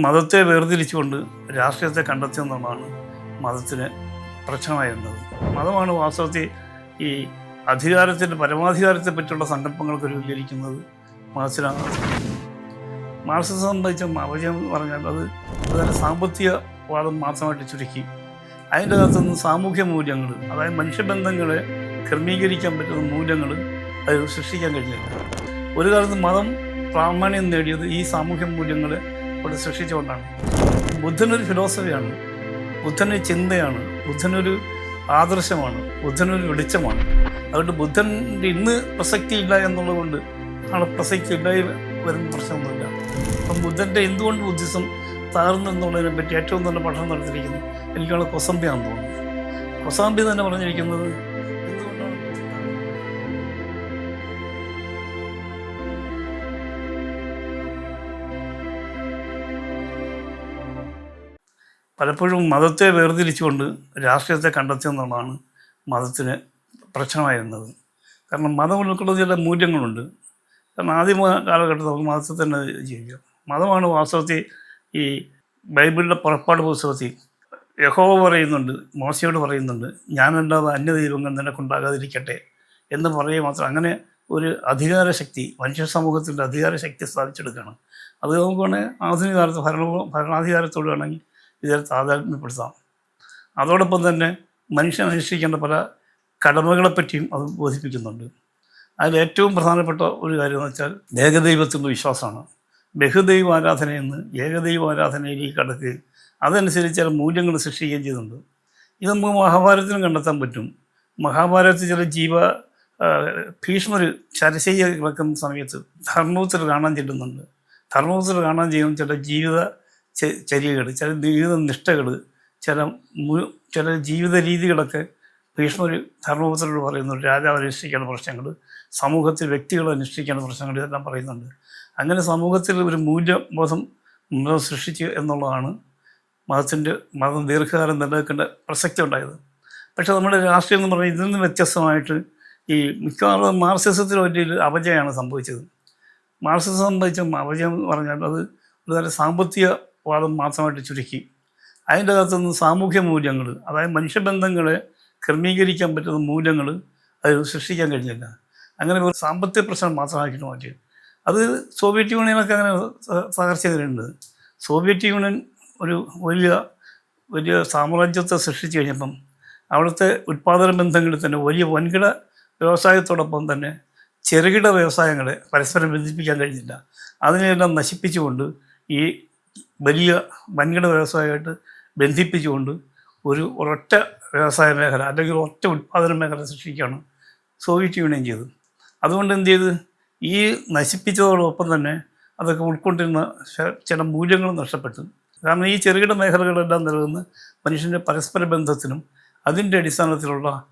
മതത്തെ വേർതിരിച്ചുകൊണ്ട് രാഷ്ട്രീയത്തെ കണ്ടെത്തുന്നതാണ് മതത്തിന് പ്രശ്നമായിരുന്നത് മതമാണ് വാസ്തവത്തിൽ ഈ അധികാരത്തിന്റെ പരമാധികാരത്തെ പറ്റിയുള്ള സങ്കല്പങ്ങൾക്ക് രൂപീകരിക്കുന്നത് മതത്തിലാണ് മാർക്സിസം സംബന്ധിച്ച അപജയം പറഞ്ഞാൽ അത് അതായത് സാമ്പത്തിക വാദം മാത്രമായിട്ട് ചുരുക്കി. അതിന്റെ അകത്തു നിന്ന് സാമൂഹ്യ മൂല്യങ്ങൾ അതായത് മനുഷ്യബന്ധങ്ങളെ ക്രമീകരിക്കാൻ പറ്റുന്ന മൂല്യങ്ങൾ അത് സൃഷ്ടിക്കാൻ കഴിഞ്ഞില്ല. ഒരു കാലത്ത് മതം പ്രാമാണ്യം നേടിയത് ഈ സാമൂഹ്യ മൂല്യങ്ങളെ ഇവിടെ സൃഷ്ടിച്ചുകൊണ്ടാണ്. ബുദ്ധനൊരു ഫിലോസഫിയാണ് ബുദ്ധനൊരു ചിന്തയാണ്. ബുദ്ധനൊരു ആദർശമാണ്. ബുദ്ധനൊരു വെളിച്ചമാണ്. അതുകൊണ്ട് ബുദ്ധന്റെ ഇന്ന് പ്രസക്തിയില്ല എന്നുള്ളത് കൊണ്ട് നാളെ പ്രസക്തി ഇല്ലായി വരുന്ന പ്രശ്നമൊന്നുമില്ല. അപ്പം ബുദ്ധന്റെ എന്തുകൊണ്ട് ബുദ്ധിസം തകർന്നു എന്നുള്ളതിനെ പറ്റി ഏറ്റവും നല്ല പഠനം നടത്തിയിരിക്കുന്നത് എനിക്കാണ് കൊസംബിയാണെന്ന് തോന്നുന്നത് കൊസാംബി തന്നെ പറഞ്ഞിരിക്കുന്നത് പലപ്പോഴും മതത്തെ വേർതിരിച്ചുകൊണ്ട് രാഷ്ട്രീയത്തെ കണ്ടെത്തുന്നതാണ് മതത്തിന് പ്രശ്നമായിരുന്നത്. കാരണം മതം ഉൾക്കൊള്ളുന്ന ചില മൂല്യങ്ങളുണ്ട്. കാരണം ആദ്യ കാലഘട്ടത്തിൽ നമുക്ക് മതത്തിൽ തന്നെ ജീവിക്കാം. മതമാണ് വാസ്തവത്തിൽ ഈ ബൈബിളിലെ പുറപ്പാട് പുസ്തകത്തിൽ യഹോവ പറയുന്നുണ്ട് മോശയോട് പറയുന്നുണ്ട് ഞാനല്ലാതെ അന്യ ദൈവങ്ങൾ നിനക്കുണ്ടാകാതിരിക്കട്ടെ എന്ന് പറയുക മാത്രം. അങ്ങനെ ഒരു അധികാര ശക്തി മനുഷ്യ സമൂഹത്തിന്റെ അധികാര ശക്തി സ്ഥാപിച്ചെടുക്കുകയാണ്. അത് നമുക്ക് വേണേൽ ആധുനിക കാലത്ത് ഭരണ ഭരണാധികാരത്തോട് വേണമെങ്കിൽ ഇതിൽ താതാത്മ്യപ്പെടുത്താം. അതോടൊപ്പം തന്നെ മനുഷ്യൻ അനുഷ്ഠിക്കേണ്ട പല കടമകളെപ്പറ്റിയും അത് ബോധിപ്പിക്കുന്നുണ്ട്. അതിൽ ഏറ്റവും പ്രധാനപ്പെട്ട ഒരു കാര്യം എന്ന് വെച്ചാൽ ഏകദൈവത്തിന്റെ വിശ്വാസമാണ്. ബഹുദൈവ ആരാധനയെന്ന് ഏകദൈവ ആരാധനയിലേക്ക് കടക്കുകയും അതനുസരിച്ച് ചില മൂല്യങ്ങൾ സൃഷ്ടിക്കുകയും ചെയ്യുന്നുണ്ട്. ഇത് നമുക്ക് മഹാഭാരതത്തിനും കണ്ടെത്താൻ പറ്റും. മഹാഭാരതത്തിൽ ചില ജീവ ഭീഷ്മർ ശരശയ്യ കിടക്കുന്ന സമയത്ത് ധർമ്മപുത്രർ കാണാൻ ചെല്ലുന്നുണ്ട്. ധർമ്മപുത്രർ കാണാൻ ചെയ്യുന്ന ചില ജീവിത ചര്യകൾ ചില ജീവിത നിഷ്ഠകൾ ചില ചില ജീവിത രീതികളൊക്കെ ഭീഷ്മർ ധർമ്മപുത്രരോട് പറയുന്നുണ്ട് രാജാവ് അനുഷ്ഠിക്കേണ്ട പ്രശ്നങ്ങൾ സമൂഹത്തിൽ വ്യക്തികൾ അനുഷ്ഠിക്കേണ്ട പ്രശ്നങ്ങൾ ഇതെല്ലാം പറയുന്നുണ്ട്. അങ്ങനെ സമൂഹത്തിൽ ഒരു മൂല്യബോധം മതം സൃഷ്ടിച്ചു എന്നുള്ളതാണ് മതത്തിന്റെ മതം ദീർഘകാലം നിലനിൽക്കേണ്ട പ്രസക്തി ഉണ്ടായത്. പക്ഷേ നമ്മുടെ രാഷ്ട്രീയം എന്ന് പറഞ്ഞാൽ ഇതിൽ നിന്ന് വ്യത്യസ്തമായിട്ട് ഈ മിക്കവാറും മാർസിസത്തിന് വലിയൊരു അപജയമാണ് സംഭവിച്ചത്. മാർസിസം സംബന്ധിച്ച അപജയം എന്ന് പറഞ്ഞാൽ അത് ഒരു തരം സാമ്പത്തിക വാദം മാത്രമായിട്ട് ചുരുക്കി. അതിന്റെ അകത്തുനിന്ന് സാമൂഹ്യ മൂല്യങ്ങൾ അതായത് മനുഷ്യബന്ധങ്ങളെ ക്രമീകരിക്കാൻ പറ്റുന്ന മൂല്യങ്ങൾ അത് സൃഷ്ടിക്കാൻ കഴിഞ്ഞില്ല. അങ്ങനെ ഒരു സാമ്പത്തിക പ്രശ്നം മാത്രമാക്കിയിട്ട് മാറ്റി. അത് സോവിയറ്റ് യൂണിയനൊക്കെ അങ്ങനെ ത- തകർച്ച ചെയ്തിട്ടുണ്ട്. സോവിയറ്റ് യൂണിയൻ ഒരു വലിയ വലിയ സാമ്രാജ്യത്തെ സൃഷ്ടിച്ചു കഴിഞ്ഞപ്പം അവിടുത്തെ ഉത്പാദന ബന്ധങ്ങളിൽ തന്നെ വലിയ വൻകിട വ്യവസായത്തോടൊപ്പം തന്നെ ചെറുകിട വ്യവസായങ്ങളെ പരസ്പരം ബന്ധിപ്പിക്കാൻ കഴിഞ്ഞില്ല. അതിനെല്ലാം നശിപ്പിച്ചുകൊണ്ട് ഈ വലിയ വൻകിട വ്യവസായമായിട്ട് ബന്ധിപ്പിച്ചുകൊണ്ട് ഒരു ഒരൊറ്റ വ്യവസായ മേഖല അല്ലെങ്കിൽ ഒറ്റ ഉൽപ്പാദന മേഖല സൃഷ്ടിക്കുകയാണ് സോവിയറ്റ് യൂണിയൻ ചെയ്തത്. അതുകൊണ്ട് എന്ത് ചെയ്ത്? ഈ നശിപ്പിച്ചതോടൊപ്പം തന്നെ അതൊക്കെ ഉൾക്കൊണ്ടിരുന്ന ചില മൂല്യങ്ങളും നഷ്ടപ്പെട്ടു. കാരണം ഈ ചെറുകിട മേഖലകളെല്ലാം നിലനിന്ന് മനുഷ്യന്റെ പരസ്പര ബന്ധത്തിനും അതിന്റെ അടിസ്ഥാനത്തിലുള്ള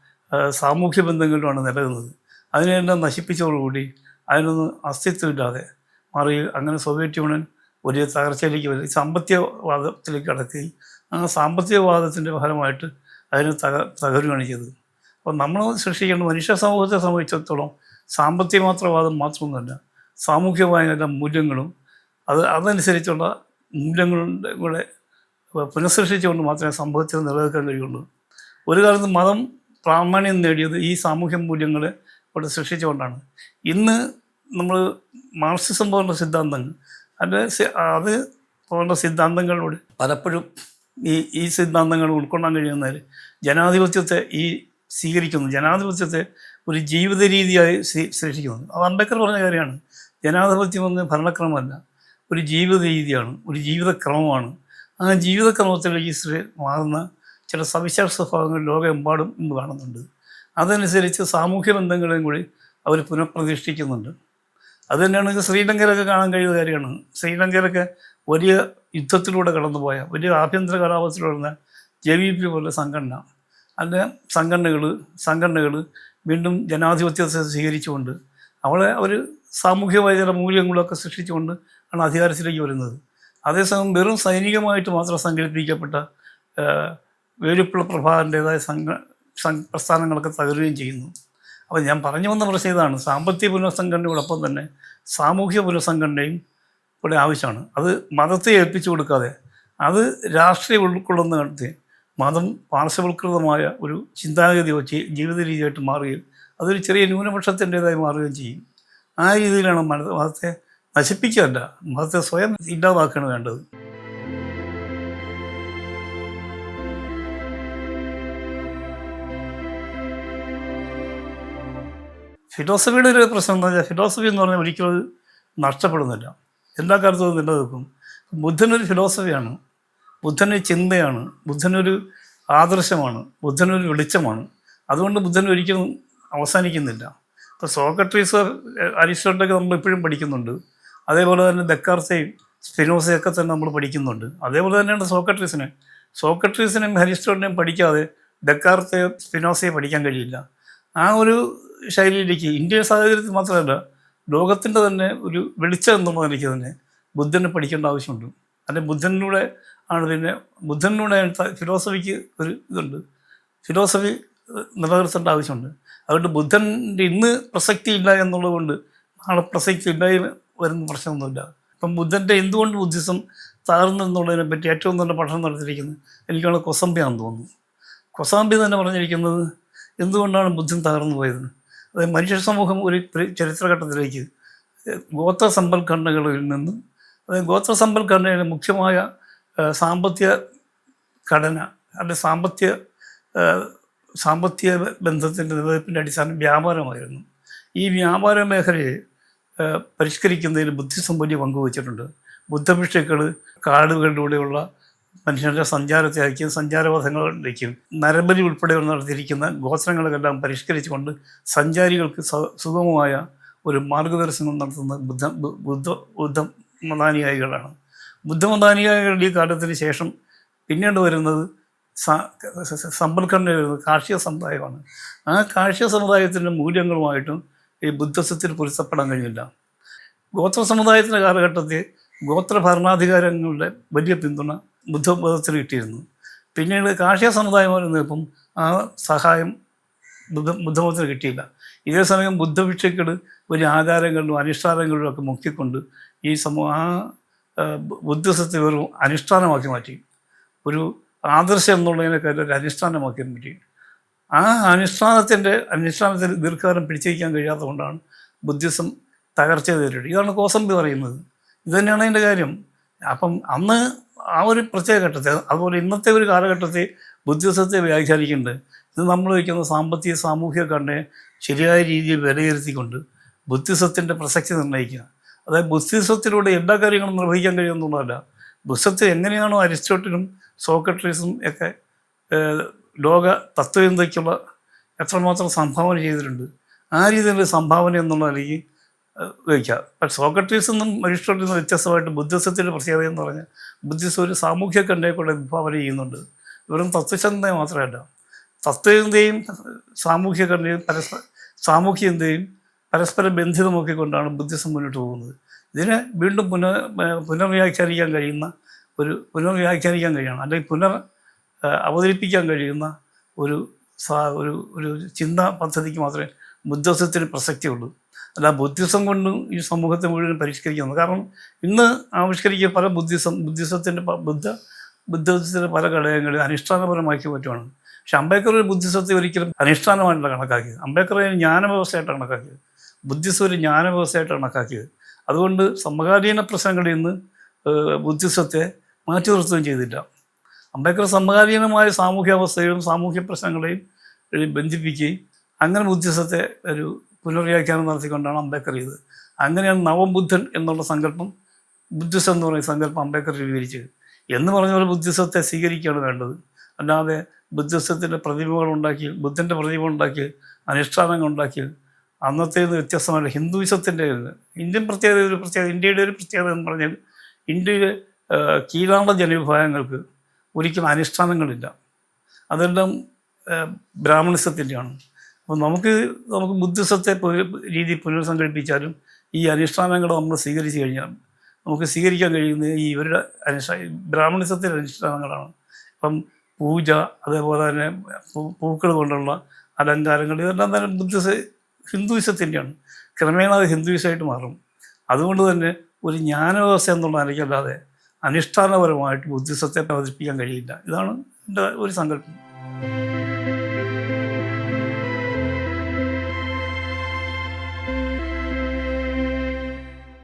സാമൂഹ്യ ബന്ധങ്ങളിലുമാണ് നിലനിന്നത്. അതിനെല്ലാം നശിപ്പിച്ചതോടുകൂടി അതിനൊന്നും അസ്തിത്വമില്ലാതെ മാറി. അങ്ങനെ സോവിയറ്റ് യൂണിയൻ വലിയ തകർച്ചയിലേക്ക് വരും. സാമ്പത്തികവാദത്തിലേക്ക് കടക്കുകയും ആ സാമ്പത്തികവാദത്തിന്റെ ഫലമായിട്ട് അതിന് തക തകരുകയാണ് ചെയ്തത് അപ്പോൾ നമ്മൾ സൃഷ്ടിക്കേണ്ട മനുഷ്യ സമൂഹത്തെ സംബന്ധിച്ചിടത്തോളം സാമ്പത്തിക മാത്രവാദം മാത്രമൊന്നുമല്ല സാമൂഹ്യമായ എല്ലാ മൂല്യങ്ങളും അത് അതനുസരിച്ചുള്ള മൂല്യങ്ങളുടെ കൂടെ പുനഃസൃഷ്ടിച്ചുകൊണ്ട് മാത്രമേ സമൂഹത്തിൽ നിലനിൽക്കാൻ കഴിയുള്ളൂ. ഒരു കാലത്ത് മതം പ്രാമാണ്യം നേടിയത് ഈ സാമൂഹ്യ മൂല്യങ്ങളെ ഇവിടെ സൃഷ്ടിച്ചുകൊണ്ടാണ്. ഇന്ന് നമ്മൾ മാർക്സിസം പോലുള്ള സിദ്ധാന്തങ്ങൾ അത് അത് പോലുള്ള സിദ്ധാന്തങ്ങളിലൂടെ പലപ്പോഴും ഈ ഈ സിദ്ധാന്തങ്ങൾ ഉൾക്കൊള്ളാൻ കഴിയുന്നതിൽ ജനാധിപത്യത്തെ ഈ സ്വീകരിക്കുന്നു. ജനാധിപത്യത്തെ ഒരു ജീവിത രീതിയായി സൃഷ്ടിക്കുന്നു. അത് അംബേദ്കർ പറഞ്ഞ കാര്യമാണ്. ജനാധിപത്യം എന്ന ഭരണക്രമമല്ല. ഒരു ജീവിത രീതിയാണ് ഒരു ജീവിതക്രമമാണ്. ആ ജീവിതക്രമത്തിലേക്ക് മാറുന്ന ചില സവിശേഷ സ്വഭാവങ്ങൾ ലോകമെമ്പാടും ഇന്ന് കാണുന്നുണ്ട്. അതനുസരിച്ച് സാമൂഹ്യ ബന്ധങ്ങളെയും കൂടി അവർ പുനഃപ്രതിഷ്ഠിക്കുന്നുണ്ട്. അത് തന്നെയാണ് ശ്രീലങ്കയിലൊക്കെ കാണാൻ കഴിയുന്ന കാര്യമാണ്. ശ്രീലങ്കയിലൊക്കെ വലിയ യുദ്ധത്തിലൂടെ കടന്നുപോയ വലിയ ആഭ്യന്തര കലാപത്തിലൂടെ ജെ വി പി പോലെ സംഘടന. അതിന്റെ സംഘടനകൾ സംഘടനകൾ വീണ്ടും ജനാധിപത്യത്തെ സ്വീകരിച്ചുകൊണ്ട് അവളെ അവർ സാമൂഹ്യമായ ചില മൂല്യങ്ങളൊക്കെ സൃഷ്ടിച്ചുകൊണ്ട് ആണ് അധികാരത്തിലേക്ക് വരുന്നത്. അതേസമയം വെറും സൈനികമായിട്ട് മാത്രം സംഘടിപ്പിക്കപ്പെട്ട വേലുപ്പിള്ള പ്രഭാകരന്റേതായ സംഘ പ്രസ്ഥാനങ്ങളൊക്കെ തകരുകയും ചെയ്യുന്നു. അപ്പോൾ ഞാൻ പറഞ്ഞു വന്ന പ്രശ്നം ഇതാണ്. സാമ്പത്തിക പുനഃസംഘടനയോടൊപ്പം തന്നെ സാമൂഹ്യ പുനഃസംഘടനയും ഇവിടെ ആവശ്യമാണ്. അത് മതത്തെ ഏൽപ്പിച്ചു കൊടുക്കാതെ അത് രാഷ്ട്രീയ ഉൾക്കൊള്ളുന്ന കണ്ടെത്തി മതം പാർശ്വവൽകൃതമായ ഒരു ചിന്താഗതിയോ ജീവിത രീതിയായിട്ട് മാറുകയും അതൊരു ചെറിയ ന്യൂനപക്ഷത്തിന്റെതായി മാറുകയും ചെയ്യും. ആ രീതിയിലാണ് മത മതത്തെ നശിപ്പിക്കുകയല്ല മതത്തെ സ്വയം ഇല്ലാതാക്കുകയാണ് വേണ്ടത്. ഫിലോസഫിയുടെ ഒരു പ്രശ്നം എന്താ വെച്ചാൽ ഫിലോസഫി എന്ന് പറഞ്ഞാൽ ഒരിക്കലും നഷ്ടപ്പെടുന്നില്ല. എല്ലാ കാലത്തും അത് നിലനിൽക്കും. ബുദ്ധനൊരു ഫിലോസഫിയാണ്. ബുദ്ധനൊരു ചിന്തയാണ്. ബുദ്ധനൊരു ആദർശമാണ്. ബുദ്ധനൊരു വെളിച്ചമാണ്. അതുകൊണ്ട് ബുദ്ധൻ ഒരിക്കലും അവസാനിക്കുന്നില്ല. ഇപ്പോൾ സോക്രട്ടീസ് അരിസ്റ്റോട്ടൊക്കെ നമ്മൾ ഇപ്പോഴും പഠിക്കുന്നുണ്ട്. അതേപോലെ തന്നെ ദക്കാർത്തയും സ്പിനോസയൊക്കെ തന്നെ നമ്മൾ പഠിക്കുന്നുണ്ട്. അതേപോലെ തന്നെയാണ് സോക്രട്ടീസിനെ. സോക്രട്ടീസിനെയും അരിസ്റ്റോട്ടിനെയും പഠിക്കാതെ ദക്കാർത്തയോ സ്പിനോസയെ പഠിക്കാൻ കഴിയില്ല. ആ ഒരു ശൈലിയിലേക്ക് ഇന്ത്യൻ സാഹചര്യത്തിൽ മാത്രമല്ല ലോകത്തിന്റെ തന്നെ ഒരു വെളിച്ചം എന്നുള്ള നിലയ്ക്ക് തന്നെ ബുദ്ധനെ പഠിക്കേണ്ട ആവശ്യമുണ്ട്. അല്ലെങ്കിൽ ബുദ്ധനിലൂടെ ആണ് പിന്നെ ബുദ്ധനിലൂടെ ഫിലോസഫിക്ക് ഒരു ഇതുണ്ട്. ഫിലോസഫി നിലനിർത്തേണ്ട ആവശ്യമുണ്ട്. അതുകൊണ്ട് ബുദ്ധന്റെ ഇന്ന് പ്രസക്തി ഇല്ല എന്നുള്ളത് കൊണ്ട് നാളെ പ്രസക്തി ഇല്ലായി വരുന്ന പ്രശ്നമൊന്നുമില്ല. ഇപ്പം ബുദ്ധന്റെ എന്തുകൊണ്ട് ബുദ്ധിസം താഴ്ന്നു പറ്റി ഏറ്റവും നല്ല പഠനം നടത്തിയിരിക്കുന്നത് എനിക്കാണ് കൊസംബിയാണെന്ന് തോന്നുന്നു. കൊസാംബി തന്നെ പറഞ്ഞിരിക്കുന്നത് എന്തുകൊണ്ടാണ് ബുദ്ധൻ തകർന്നു പോയത്? മനുഷ്യ സമൂഹം ഒരു ചരിത്രഘട്ടത്തിലേക്ക് ഗോത്ര സമ്പൽഘടനകളിൽ നിന്ന് അതായത് ഗോത്ര സമ്പൽഘടനയിലെ മുഖ്യമായ സാമ്പത്തിക ഘടന അതിന്റെ സാമ്പത്തിക സാമ്പത്തിക ബന്ധത്തിന്റെ നിലനിൽപ്പിന്റെ അടിസ്ഥാനം വ്യാപാരമായിരുന്നു. ഈ വ്യാപാര മേഖലയെ പരിഷ്കരിക്കുന്നതിൽ ബുദ്ധിസം വലിയ പങ്കുവച്ചിട്ടുണ്ട്. ബുദ്ധഭിക്ഷുക്കൾ കാടുകളിലൂടെയുള്ള മനുഷ്യരുടെ സഞ്ചാരത്തെ അയക്കും സഞ്ചാരപഥങ്ങളിലേക്കും നരബലി ഉൾപ്പെടെ നടത്തിയിരിക്കുന്ന ഗോത്രങ്ങളെല്ലാം പരിഷ്കരിച്ചുകൊണ്ട് സഞ്ചാരികൾക്ക് സുഗമമായ ഒരു മാർഗദർശനം നടത്തുന്ന ബുദ്ധ ബുദ്ധ ബുദ്ധ മതാനുയായികളാണ് ബുദ്ധമതാനുയായികളുടെ ഈ കാലത്തിന് ശേഷം പിന്നീട് വരുന്നത് സ- സ- സമ്പൽഘടന വരുന്നത് കാർഷിക സമുദായമാണ് ആ കാർഷിക സമുദായത്തിന്റെ മൂല്യങ്ങളുമായിട്ടും ഈ ബുദ്ധസ്വത്തിൽ പൊരുത്തപ്പെടാൻ കഴിഞ്ഞില്ല. ഗോത്ര സമുദായത്തിന്റെ കാലഘട്ടത്തിൽ ഗോത്ര ഭരണാധികാരങ്ങളുടെ വലിയ പിന്തുണ ബുദ്ധമതത്തിന് കിട്ടിയിരുന്നു. പിന്നീട് കാർഷിക സമുദായം വരുന്നപ്പം ആ സഹായം ബുദ്ധ ബുദ്ധമതത്തിന് കിട്ടിയില്ല. ഇതേ സമയം ബുദ്ധഭിക്ഷക്കൾ വലിയ ആചാരങ്ങളിലും അനുഷ്ഠാനങ്ങളിലും ഒക്കെ മുക്കിക്കൊണ്ട് ഈ സമൂഹ ആ ബുദ്ധിസത്തെ ഒരു അനുഷ്ഠാനമാക്കി മാറ്റി. ഒരു ആദർശം എന്നുള്ളതിനേക്കാൾ ഒരു അനുഷ്ഠാനമാക്കി മാറ്റി. ആ അനുഷ്ഠാനത്തിന്റെ അനുഷ്ഠാനത്തിൽ ദീർഘകാലം പിടിച്ചിരിക്കാൻ കഴിയാത്തതുകൊണ്ടാണ് ബുദ്ധിസം തകർച്ച നേരിട്ടത്. ഇതാണ് കോസംബി പറയുന്നത്. ഇതുതന്നെയാണ് അതിന്റെ കാര്യം. അപ്പം അന്ന് ആ ഒരു പ്രത്യേക ഘട്ടത്തിൽ അതുപോലെ ഇന്നത്തെ ഒരു കാലഘട്ടത്തിൽ ബുദ്ധിസത്തെ വ്യാഖ്യാനിക്കുന്നുണ്ട്. ഇത് നമ്മൾ വയ്ക്കുന്ന സാമ്പത്തിക സാമൂഹിക കണ്ണെ ശരിയായ രീതിയിൽ വിലയിരുത്തിക്കൊണ്ട് ബുദ്ധിസത്തിന്റെ പ്രസക്തി നിർണയിക്കുക. അതായത് ബുദ്ധിസത്തിലൂടെ എല്ലാ കാര്യങ്ങളും നിർവഹിക്കാൻ കഴിയുമെന്നുള്ളതല്ല ബുദ്ധത്തിൽ എങ്ങനെയാണോ അരിസ്റ്റോട്ടിലും സോക്രട്ടീസും ഒക്കെ ലോക തത്വചിന്തയ്ക്കുള്ള എത്രമാത്രം സംഭാവന ചെയ്തിട്ടുണ്ട് ആ രീതിയിലുള്ള സംഭാവന എന്നുള്ള നിലയ്ക്ക് ഏഹ്, പക്ഷേ സോക്രട്ടീസ് നിന്നും അരിസ്റ്റോട്ടിൽ നിന്നും വ്യത്യസ്തമായിട്ട് ബുദ്ധിസത്തിന്റെ പ്രത്യേകത എന്ന് പറഞ്ഞാൽ ബുദ്ധിസം ഒരു സാമൂഹ്യ കൂടെ വിഭാവന ചെയ്യുന്നുണ്ട്. വെറും തത്വചന്ത മാത്രമല്ല തത്വചിന്തയും സാമൂഹ്യ ഘടനയും പരസ്പര സാമൂഹ്യ ചിന്തയും പരസ്പര ബന്ധിതമാക്കിക്കൊണ്ടാണ് ബുദ്ധിസം മുന്നോട്ട് പോകുന്നത്. ഇതിനെ വീണ്ടും പുനർ പുനർവ്യാഖ്യാനിക്കാൻ കഴിയുന്ന ഒരു പുനർവ്യാഖ്യാനിക്കാൻ കഴിയണം. അല്ലെങ്കിൽ പുനർ അവതരിപ്പിക്കാൻ കഴിയുന്ന ഒരു ഒരു ഒരു ചിന്താ പദ്ധതിക്ക് മാത്രമേ ബുദ്ധിസത്തിന് പ്രസക്തിയുള്ളൂ. അല്ല ബുദ്ധിസം കൊണ്ടും ഈ സമൂഹത്തെ മുഴുവൻ പരിഷ്കരിക്കുന്നു. കാരണം ഇന്ന് ആവിഷ്കരിക്കുക പല ബുദ്ധിസം ബുദ്ധിസത്തിന്റെ ബുദ്ധ ബുദ്ധിസത്തിന്റെ പല ഘടകങ്ങളിൽ അനുഷ്ഠാനപരമാക്കി പറ്റുവാണ് പക്ഷെ അംബേദ്കർ ഒരു ബുദ്ധിസത്തെ ഒരിക്കലും അനുഷ്ഠാനമായിട്ടല്ല കണക്കാക്കിയത്. അംബേദ്കർ അതിനെ ജ്ഞാനവ്യവസ്ഥയായിട്ട് കണക്കാക്കിയത്. ബുദ്ധിസം ഒരു ജ്ഞാനവ്യവസ്ഥയായിട്ട് കണക്കാക്കിയത്. അതുകൊണ്ട് സമകാലീന പ്രശ്നങ്ങളിൽ നിന്ന് ബുദ്ധിസത്തെ മാറ്റി നിർത്തുകയും ചെയ്തില്ല. അംബേദ്കർ സമകാലീനമായ സാമൂഹ്യ അവസ്ഥയും സാമൂഹ്യ പ്രശ്നങ്ങളെയും ബന്ധിപ്പിക്കുകയും അങ്ങനെ ബുദ്ധിസത്തെ ഒരു പുനർവ്യാഖ്യാനം നടത്തിക്കൊണ്ടാണ് അംബേദ്കർ ചെയ്തത് അങ്ങനെയാണ് നവബുദ്ധൻ എന്നുള്ള സങ്കല്പം ബുദ്ധിസം എന്ന് പറയുന്ന സങ്കല്പം അംബേദ്കർ രൂപീകരിച്ചത്. എന്ന് പറഞ്ഞ പോലെ ബുദ്ധിസത്തെ സ്വീകരിക്കുകയാണ് വേണ്ടത്. അല്ലാതെ ബുദ്ധിസത്തിന്റെ പ്രതിമകൾ ഉണ്ടാക്കി ബുദ്ധന്റെ പ്രതിമ ഉണ്ടാക്കി അനുഷ്ഠാനങ്ങൾ ഉണ്ടാക്കി അന്നത്തെ വ്യത്യസ്തമല്ല. ഹിന്ദുവിസത്തിന്റെ ഇന്ത്യൻ പ്രത്യേകത ഒരു പ്രത്യേകത ഇന്ത്യയുടെ ഒരു പ്രത്യേകത എന്ന് പറഞ്ഞാൽ ഇന്ത്യയിലെ കീഴാണ്ട ജനവിഭാഗങ്ങൾക്ക് ഒരിക്കലും അനുഷ്ഠാനങ്ങളില്ല. അതെല്ലാം ബ്രാഹ്മണിസത്തിന്റെയാണ് അപ്പോൾ നമുക്ക് നമുക്ക് ബുദ്ധിസത്തെ രീതി പുനർസംഘടിപ്പിച്ചാലും ഈ അനുഷ്ഠാനങ്ങൾ നമ്മൾ സ്വീകരിച്ചു കഴിഞ്ഞാൽ നമുക്ക് സ്വീകരിക്കാൻ കഴിയുന്നത് ഈ ഇവരുടെ അനുഷ്ഠാ ബ്രാഹ്മണിസത്തിന്റെ അനുഷ്ഠാനങ്ങളാണ്. ഇപ്പം പൂജ അതേപോലെ തന്നെ പൂക്കൾ കൊണ്ടുള്ള അലങ്കാരങ്ങൾ ഇതെല്ലാം തന്നെ ബുദ്ധിസ ഹിന്ദുവിസത്തിന്റെയാണ് ക്രമേണ അത് ഹിന്ദുവിസമായിട്ട് മാറും. അതുകൊണ്ട് തന്നെ ഒരു ജ്ഞാനവ്യവസ്ഥ എന്നുള്ള നിലയ്ക്കല്ലാതെ അനുഷ്ഠാനപരമായിട്ട് ബുദ്ധിസത്തെ പ്രവർത്തിപ്പിക്കാൻ കഴിയില്ല. ഇതാണ് എന്റെ ഒരു സങ്കല്പം.